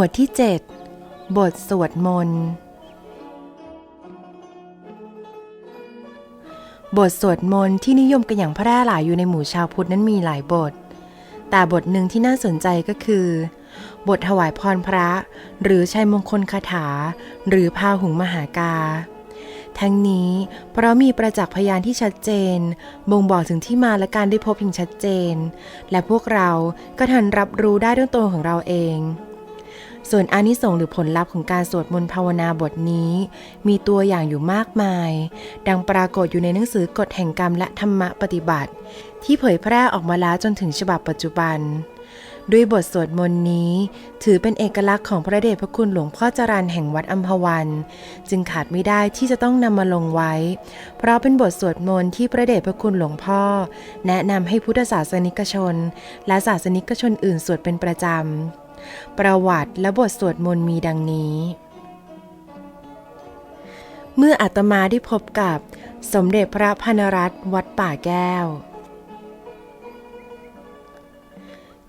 วดที่ 7 บทสวดมนต์บทสวดมนต์ที่นิยมกันอย่างแพร่หลายอยู่ในหมู่ชาวพุทธนั้นมีหลายบท แต่บทหนึ่งที่น่าสนใจก็คือ บทถวายพรพระ หรือชัยมงคลคาถา หรือพาหุงมหากา ทั้งนี้เพราะมีประจักษ์พยานที่ชัดเจน บ่งบอกถึงที่มาและการได้พบอย่างชัดเจน และพวกเราก็ทันรับรู้ได้ด้วยตัวของเราเอง ส่วนอานิสงส์หรือผลลัพธ์ของการสวดมนต์ภาวนาบทนี้ มีตัวอย่างอยู่มากมาย ดังปรากฏอยู่ในหนังสือกฎแห่งกรรมและธรรมปฏิบัติ ที่เผยแพร่ออกมาแล้วจนถึงฉบับปัจจุบัน ด้วยบทสวดมนต์นี้ ถือเป็นเอกลักษณ์ของพระเดชพระคุณหลวงพ่อจรันแห่งวัดอัมพวัน จึงขาดไม่ได้ที่จะต้องนำมาลงไว้ เพราะเป็นบทสวดมนต์ที่พระเดชพระคุณหลวงพ่อ แนะนำให้พุทธศาสนิกชน และศาสนิกชนอื่นสวดเป็นประจำ ประวัติและบทสวดมนต์มีดังนี้ เมื่ออาตมาได้พบกับสมเด็จพระพนรัตน์วัดป่าแก้ว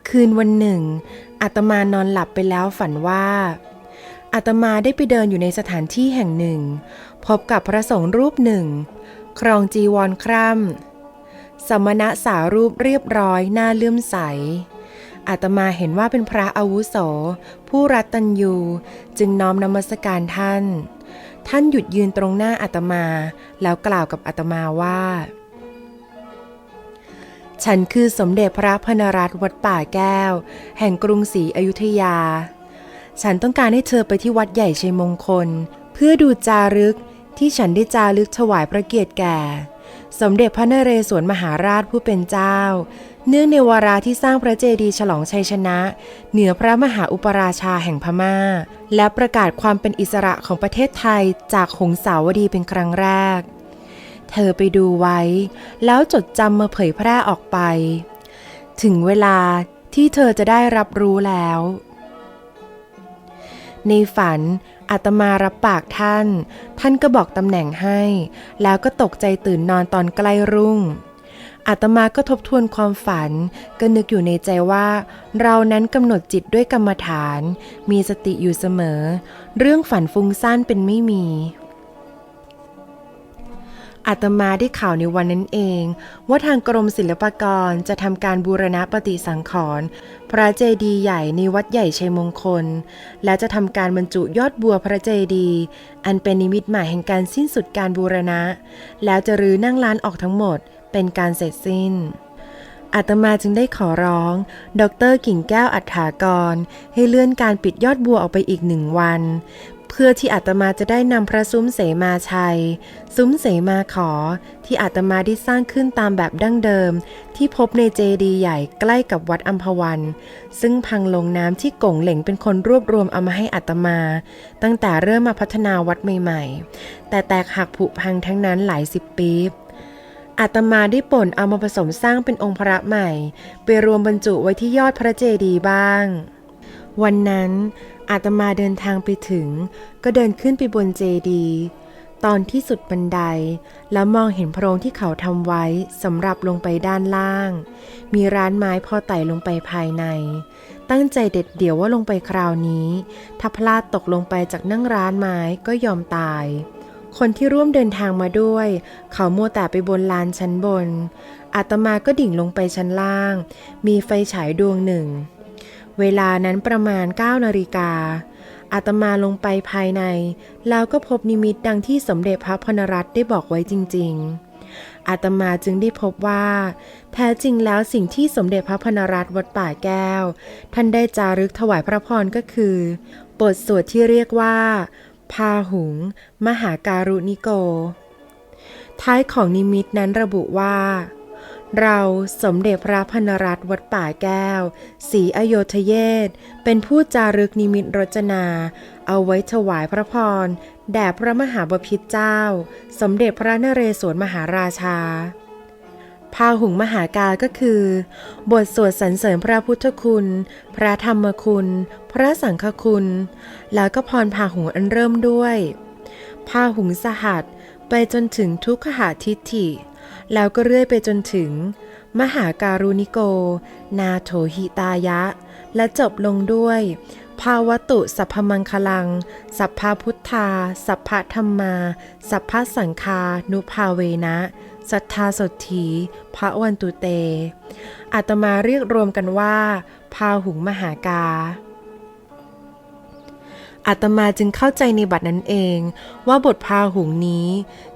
คืนวันหนึ่งอาตมานอนหลับไปแล้วฝันว่าอาตมาได้ไปเดินอยู่ในสถานที่แห่งหนึ่ง พบกับพระสงฆ์รูปหนึ่ง ครองจีวรคร่ำสมณะสารูปเรียบร้อยหน้าเลื่อมใส อาตมาเห็นว่าเป็นพระอาวุโส ผู้รัตตัญยูจึงน้อมนมัสการท่าน ท่านหยุดยืนตรงหน้าอาตมา แล้วกล่าวกับอาตมาว่า ฉันคือสมเด็จพระพนรัตน์วัดป่าแก้ว แห่งกรุงศรีอยุธยา ฉันต้องการให้เธอไปที่วัดใหญ่ชัยมงคล เพื่อดูจารึกที่ฉันได้จารึกถวายพระเกียรติแก่ สมเด็จพระนเรศวรมหาราชผู้เป็นเจ้า เนื่องในวาระที่สร้างพระเจดีย์ฉลองชัยชนะ เหนือพระมหาอุปราชาแห่งพม่า และประกาศความเป็นอิสระของประเทศไทยจากหงสาวดีเป็นครั้งแรก เธอไปดูไว้ แล้วจดจำมาเผยแพร่ออกไป ถึงเวลาที่เธอจะได้รับรู้แล้ว ในฝันอาตมารับปากท่าน ท่านก็บอกตำแหน่งให้ แล้วก็ตกใจตื่นนอนตอนใกล้รุ่ง อาตมาก็ทบทวนความฝัน ก็นึกอยู่ในใจว่า เรานั้นกำหนดจิตด้วยกรรมฐาน มีสติอยู่เสมอ เรื่องฝันฟุ้งซ่านเป็นไม่มีอาตมาได้ข่าวในวันนั้นเอง ว่าทางกรมศิลปากรจะทำการบูรณะปฏิสังขรณ์พระเจดีย์ใหญ่ในวัดใหญ่ชัยมงคล และจะทำการบรรจุยอดบัวพระเจดีย์อันเป็นนิมิตหมายแห่งการสิ้นสุดการบูรณะ แล้วจะรื้อนั่งร้านออกทั้งหมด เป็นการเสร็จสิ้นอาตมาจึงได้ขอร้อง ดรกิ่งแก้วอัฏฐากร ให้เลื่อนการปิดยอดบัวออกไปอีกหนึ่งวัน เพื่อที่อาตมาจะได้นำพระซุ้มเสมาชัย ซุ้มเสมาขอ ที่อาตมาได้สร้างขึ้นตามแบบดั้งเดิม ที่พบในเจดีย์ใหญ่ใกล้กับวัดอัมพวัน ซึ่งพังลงน้ำที่กงเหล่งเป็นคนรวบรวมเอามาให้อาตมา ตั้งแต่เริ่มมาพัฒนาวัดใหม่ ๆ แต่แตกหักผุพังทั้งนั้นหลายสิบปี อาตมาได้ป่นเอามาผสมสร้างเป็นองค์พระใหม่ ไปรวมบรรจุไว้ที่ยอดพระเจดีย์บ้าง วันนั้นอาตมาเดินทางไปถึง ก็เดินขึ้นไปบนเจดีย์ตอนที่สุดบันไดแล้วมองเห็นโพรงที่เขาทำไว้สำหรับลงไปด้านล่าง มีร้านไม้พอไต่ลงไปภายใน ตั้งใจเด็ดเดี่ยวว่าลงไปคราวนี้ ถ้าพลาดตกลงไปจากนั่งร้านไม้ก็ยอมตาย คนที่ร่วมเดินทางมาด้วย เขามัวแต่ไปบนลานชั้นบน อาตมาก็ดิ่งลงไปชั้นล่าง มีไฟฉายดวงหนึ่ง เวลานั้นประมาณ 9 นาฬิกา อาตมาลงไปภายใน แล้วก็พบนิมิตดังที่สมเด็จพระพนรัตน์ได้บอกไว้จริง ๆอาตมาจึงได้พบว่า แท้จริงแล้วสิ่งที่สมเด็จพระพนรัตน์วัดป่าแก้ว ท่านได้จารึกถวายพระพรก็คือ บทสวดที่เรียกว่า พาหุง มหาการุณิโก ท้ายของนิมิตนั้นระบุว่า เราสมเด็จพระพนรัตน์วัดป่าแก้วศรีอโยธเยศ เป็นผู้จารึกนิมิตรจนา เอาไว้ถวายพระพร แด่พระมหาบพิตรเจ้า สมเด็จพระนเรศวรมหาราชา พาหุงมหากาก็คือ บทสวดสรรเสริญพระพุทธคุณ พระธรรมคุณ พระสังฆคุณ แล้วก็พรพาหุงอันเริ่มด้วย พาหุงสหัสไปจนถึงทุกขหาทิฏฐิ แล้วก็เรื่อยไปจนถึง มหาการุณิโก นาโถหิตายะ และจบลงด้วยพาวตุสัพพมังคลัง สัพพพุทธา สัพพธรรมา สัพพสังคา นุภาเวนะ สัทธาสดถีพระวันตุเต อาตมาเรียกรวมกันว่า พาหุงมหากาอาตมาจึงเข้าใจในบัดนั้นเอง ว่าบทพาหุงนี้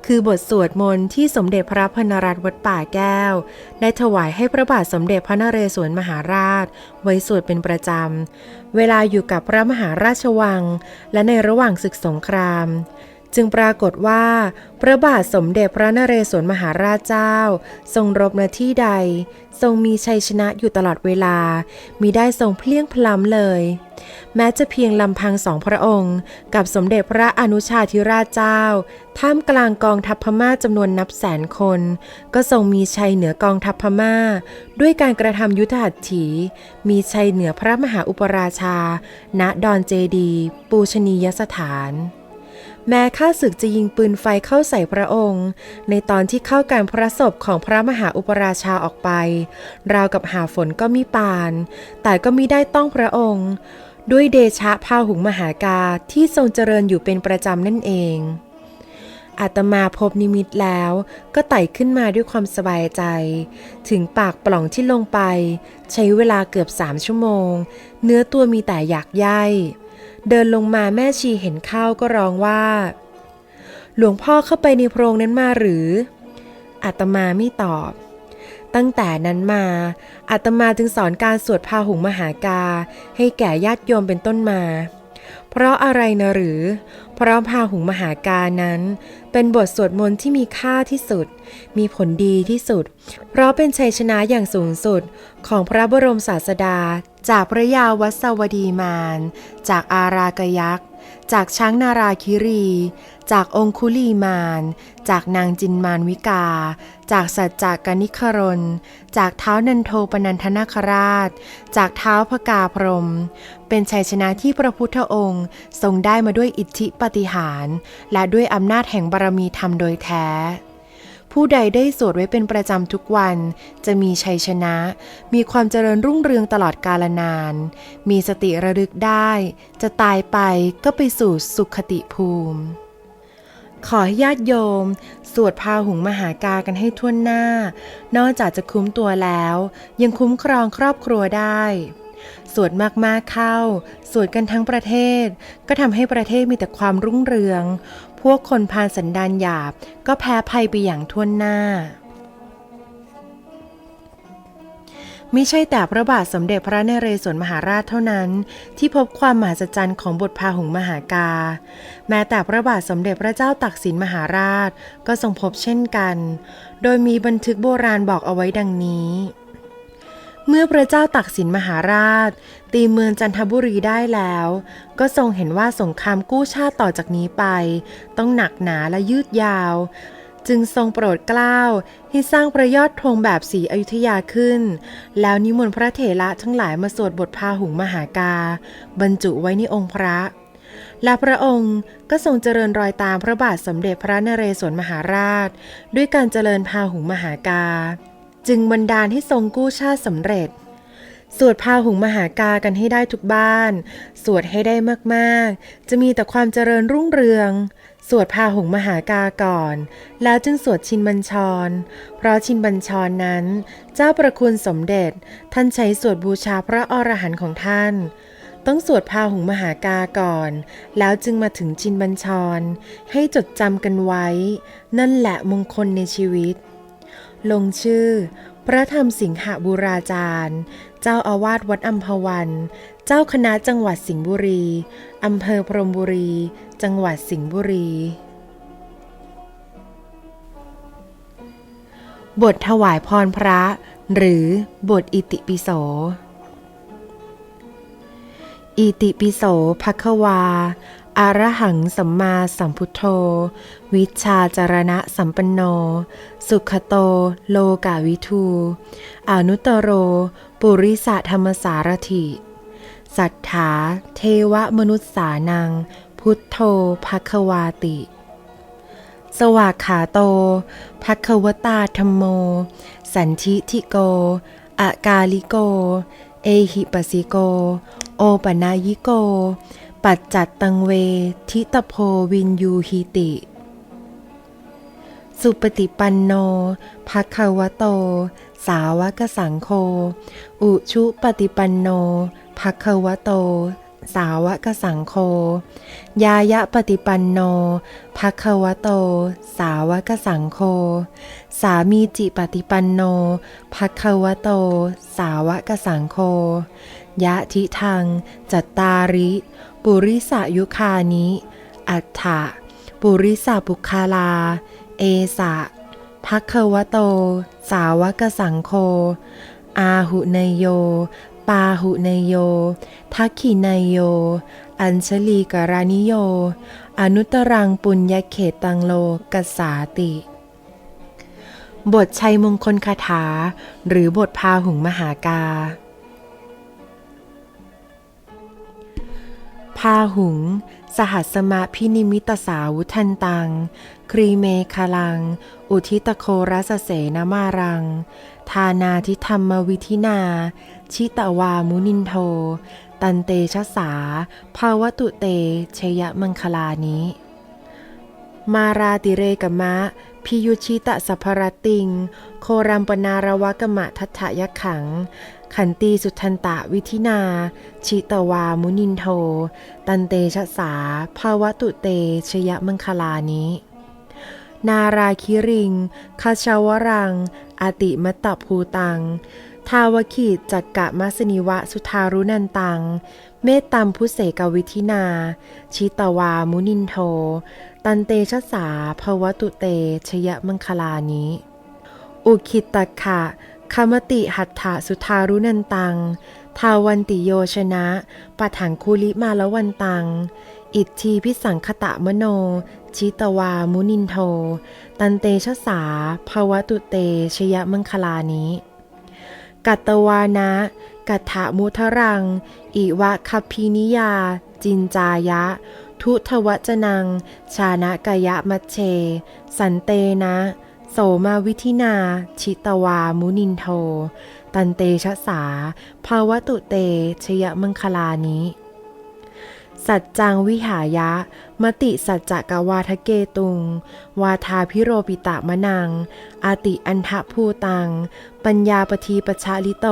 คือบทสวดมนต์ที่สมเด็จพระพนรัตน์วัดป่าแก้ว ได้ถวายให้พระบาทสมเด็จพระนเรศวรมหาราช ไว้สวดเป็นประจำ เวลาอยู่กับพระมหาราชวัง และในระหว่างศึกสงคราม จึงปรากฏว่า พระบาทสมเด็จพระนเรศวรมหาราชเจ้า ทรงรบณที่ใด ทรงมีชัยชนะอยู่ตลอดเวลามีได้ทรงเพลี้ยงพล้ำเลย แม้จะเพียงลำพังสองพระองค์ กับสมเด็จพระอนุชาธิราชเจ้า ท่ามกลางกองทัพพม่าจำนวนนับแสนคน ก็ทรงมีชัยเหนือกองทัพพม่า ด้วยการกระทำยุทธหัตถี มีชัยเหนือพระมหาอุปราชา ณดอนเจดี ปูชนียสถาน แม้ข้าศึกจะยิงปืนไฟเข้าใส่พระองค์ ในตอนที่เข้าการพระศพของพระมหาอุปราชาออกไป ราวกับหาฝนก็มีปาน แต่ก็มิได้ต้องพระองค์ ด้วยเดชะพาหุงมหากาที่ทรงเจริญอยู่เป็นประจำนั่นเองอาตมาพบนิมิตแล้วก็ไต่ขึ้นมาด้วยความสบายใจ ถึงปากปล่องที่ลงไป ใช้เวลาเกือบสามชั่วโมง เนื้อตัวมีแต่อยากใย เดินลงมาแม่ชีเห็นเข้าก็ร้องว่า หลวงพ่อเข้าไปในโพรงนั้นมาหรืออาตมาไม่ตอบ ตั้งแต่นั้นมาอาตมาจึงสอนการสวดพาหุงมหากา ให้แก่ญาติโยมเป็นต้นมา เพราะอะไรนะหรือ เพราะพาหุงมหาการนั้น เป็นบทสวดมนต์ที่มีค่าที่สุด มีผลดีที่สุด เพราะเป็นชัยชนะอย่างสูงสุดของพระบรมศาสดา จากพระยาวัสวดีมาน จากอารากยักษ์ จากช้างนาราคิรี จากองคุลีมาน จากนางจินมานวิกา จากสัจจากนิครน จากเท้านันโทปนันทนาคราช จากเท้าพกาพรม เป็นชัยชนะที่พระพุทธองค์ทรงได้มาด้วยอิทธิปฏิหาร และด้วยอำนาจแห่งบารมีธรรมโดยแท้ ผู้ใดได้สวดไว้เป็นประจำทุกวัน จะมีชัยชนะ มีความเจริญรุ่งเรืองตลอดกาลนาน มีสติระลึกได้ จะตายไปก็ไปสู่สุขติภูมิ ขอให้ญาติโยม สวดพาหุงมหากากันให้ทั่วหน้า นอกจากจะคุ้มตัวแล้ว ยังคุ้มครองครอบครัวได้ สวดมากๆเข้า สวดกันทั้งประเทศ ก็ทำให้ประเทศมีแต่ความรุ่งเรือง พวกคนพาสันดานหยาบก็แพ้ภัยไปอย่างทั่วหน้า ไม่ใช่แต่พระบาทสมเด็จพระนเรศวรมหาราชเท่านั้น ที่พบความมหัศจรรย์ของบทพาหุงมหากา แม้แต่พระบาทสมเด็จพระเจ้าตักสินมหาราชก็ทรงพบเช่นกัน โดยมีบันทึกโบราณบอกเอาไว้ดังนี้เมื่อพระเจ้าตักสินมหาราช ตีเมืองจันทบุรีได้แล้ว ก็ทรงเห็นว่าสงครามกู้ชาติต่อจากนี้ไป ต้องหนักหนาและยืดยาว จึงทรงโปรดเกล้าให้สร้างพระยอดธงแบบสีอยุธยาขึ้น แล้วนิมนต์พระเถระทั้งหลายมาสวดบทพาหุงมหากา บรรจุไว้ในองค์พระ และพระองค์ก็ทรงเจริญรอยตามพระบาทสมเด็จพระนเรศวรมหาราช ด้วยการเจริญพาหุงมหากา จึงบันดาลให้ทรงกู้ชาติสำเร็จสวดพาหุงมหากากันให้ได้ทุกบ้าน สวดให้ได้มาก ๆ จะมีแต่ความเจริญรุ่งเรือง สวดพาหุงมหากาก่อน แล้วจึงสวดชินบัญชร เพราะชินบัญชรนั้น เจ้าประคุณสมเด็จ ท่านใช้สวดบูชาพระอรหันต์ของท่าน ต้องสวดพาหุงมหากาก่อน แล้วจึงมาถึงชินบัญชร ให้จดจำกันไว้ นั่นแหละมงคลในชีวิต ลงชื่อ พระธรรมสิงหบุราจารย์ เจ้าอาวาสวัดอัมพวัน เจ้าคณะจังหวัดสิงห์บุรี อำเภอพรมบุรี จังหวัดสิงห์บุรี บทถวายพรพระ หรือบทอิติปิโส อิติปิโสภควา อารหังสัมมาสัมพุทโธ วิชาจารณะสัมปันโน สุขโต โลกาวิทู อนุตโร ปุริสธรรมสารถิสัทธา เทวมนุษสานัง พุทโธภควาติ สวากขาโตภควตาธรรมโม สันทิทิโก อากาลิโก เอหิปสสิโก โอปนายิโก ปัจจัตตังเวทิตโพวินยูหิติ สุปฏิปันโนภควะโต สาวกสังโฆอุชุปฏิปันโนภควะโต สาวกสังโฆยายะปฏิปันโนภควะโต สาวกสังโฆสามีจิปฏิปันโนภควะโต สาวกสังโฆยะทิทังจัตตาริ ปุริสายุคานิ อัฏฐะปุริสาปุคาลา เอสะภัควะโต สาวกสังโฆอาหุเนยโย ปาหุเนยโย ทักขิเนยโย อัญชลีกรานิโย อนุตรังปุญญเขตังโลกัสสาติ บทชัยมงคลคาถา หรือบทพาหุงมหากา พาหุง สหัสมะพินิมิตสาวุทันตัง ครีเมคลัง อุทิตโครัสเสนมารัง ทานาทิธรรมวิธินา ชิตวามุนินโท ตันเตชะสา ภาวตุเต ชยมังคลานิมาราติเรกมะ พิยุชิตะสัพพรติง โครัมปนารวกมะทัตถยขัง ขันตีสุทันตะวิธินา ชิตวามุนินโท ตันเตชะสา ภาวะตุเตชยมังคลานินาราคิริงคาชาวรัง อติมตตภูตัง ทาวขีดจักกะมัสนิวะสุทารุนันตัง เมตตัมพุเสกวิธินา ชิตวามุนินโท ตันเตชะสาภวตุเตชยมังคลานิ อุคิตตะขะ คมติหัตถะสุทารุนันตัง ทาวันติโยชนะปะถังคุลิมาละวันตัง อิทธีพิสังคตะมโน ชิตวามุนินโท ตันเตชะสาภวตุเตชยมังคลานิกัตตวานะกัตถามุทรัง อิวะคัพพีนิยา จินจายะ ทุทวจนัง ชานะกายะมัชเช สันเตนะ โสมาวิธินา ชิตวามุนินโท ตันเตชะสา ภาวตุเต ชยมังคลานิสัจจังวิหายะ มติสัจจกวาทะเกตุง วาทาพิโรปิตะมะนัง อาติอันทะภูตัง ปัญญาปทีปชาลิโต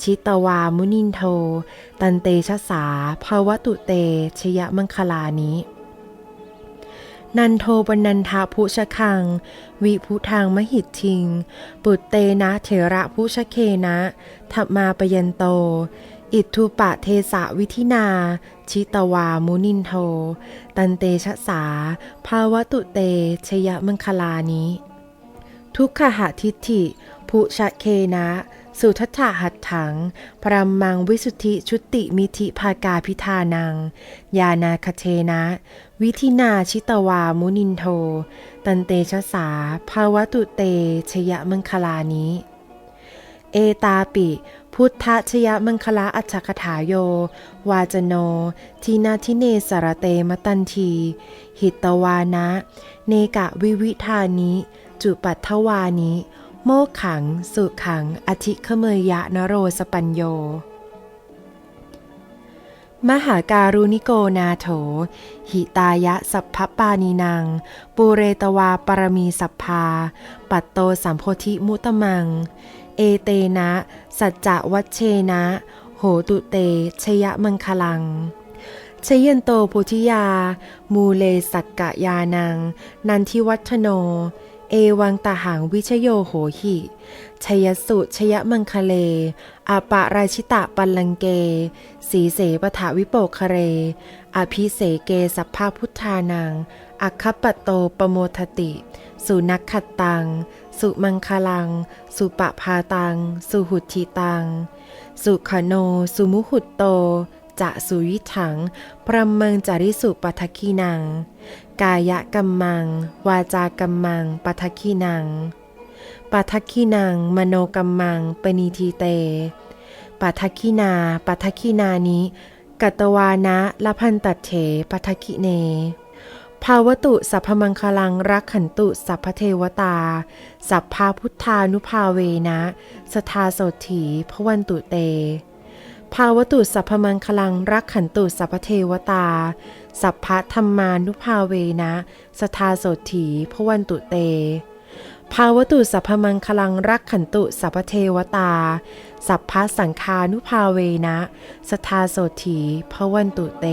ชิตวามุนินโท ตันเตชะสา ภาวตุเต ชยมังคลานิ นันโทปนันทาพุชคัง วิพุทางมหิตทิง ปุตเตนะเถระพุชเคนะทัมมาปยันโต อิทุปะเทสะวิธินา ชิตวามุนินโท ตันเตชะสา ภาวตุเต ชยมังคลานิทุกขหะทิฏฐิภูชะเคนะ สุทัตหัตถัง พรัมมังวิสุทธิชุติมิธิภากาพิธานัง ยานาคเทนะ วิธินาชิตวามุนินโท ตันเตชะสา ภาวตุเต ชยมังคลานิเอตาปิ พุทธชยมังคลาอัจฉคถาโย วาจโน ทีนาทิเนสารเตมตันที หิตวานะ เนกะวิวิธานิจุปัทวานิโมขัง สุขัง อธิขเมยยะนโรสปัญโย มหาการุณิโกนาโถ หิตายะสัพพปานีนังปูเรตวาปรมีสัพพา ปัตโตสัมโพธิมุตมัง เอเตนะ สัจจะวัชเชนะ โหตุเต ชยมังคลังชยันโตปุธิยา มูเลสักกะยานัง นันทิวัฒโน เอวังตาหังวิชโยโหหิชยสุชยมังคเลอาปะราชิตะปัลลังเก สีเสปถาวิโปกคเร อภิเสเกสัพพาพุทธานัง อัคคปโตปโมทติ สุนักขัดตัง สุมังคลัง สุปะพาตัง สุหุทิตัง สุขโน สุมุหุตโต จะสุยิถังพรหมังจาริสุปัทคีนัง กายกัมมัง วาจากัมมังปัทคีนังปัทคีนัง มโนกัมมังปณีทีเตปัทคีนาปัทคีนานิกัตวานะละพันตัดเถปัทคิเน ภาวตุสัพพมังคลังรักขันตุสัพพเทวตา สัพพาพุทธานุภาเวนะ สทาโสถีพวันตุเต ภาวตุสัพพมังคลังรักขันตุสัพพเทวตา สัพพะธรรมานุภาเวนะ สทาโสถีพวันตุเต ภาวตุสัพพมังคลังรักขันตุสัพพเทวตา สัพพะสังคานุภาเวนะ สทาโสถีพวันตุเต